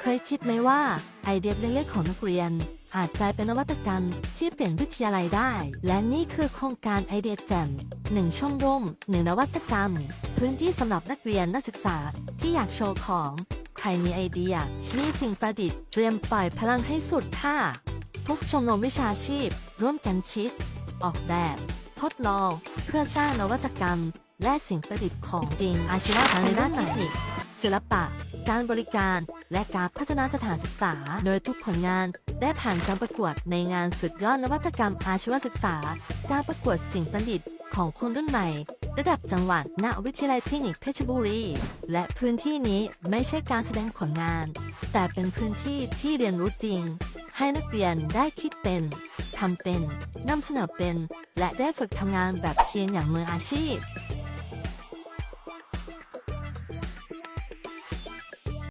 เคยคิดไหมว่าไอเดียเล็กๆของนักเรียน อาจกลายเป็นนวัตกรรมที่เปลี่ยนวิทยาลัยได้ และนี่คือโครงการไอเดียแจ่มหนึ่งช่องร่มหนึ่งนวัตกรรม พื้นที่สำหรับนักเรียนนักศึกษาที่อยากโชว์ของ ใครมีไอเดีย มีสิ่งประดิษฐ์เตรียมปล่อยพลังให้สุดค่ะทุกชมรมวิชาชีพ ร่วมกันคิด ออกแบบ ทดลอง เพื่อสร้างนวัตกรรม และสิ่งประดิษฐ์ของจริงอาชีวะทางด้านเทคนิคศิลปะ การบริการ และการพัฒนาสถานศึกษา โดยทุกผลงานได้ผ่านการประกวดในงานสุดยอดนวัตกรรมอาชีวศึกษา การประกวดสิ่งประดิษฐ์ของคนรุ่นใหม่ ระดับจังหวัดณวิทยาลัยเทคนิคเพชรบุรี และพื้นที่นี้ไม่ใช่การแสดงผลงาน แต่เป็นพื้นที่ที่เรียนรู้จริง ให้นักเรียนได้คิดเป็นทำเป็นนำเสนอเป็น และได้ฝึกทำงานแบบเทียนอย่างมืออาชีพ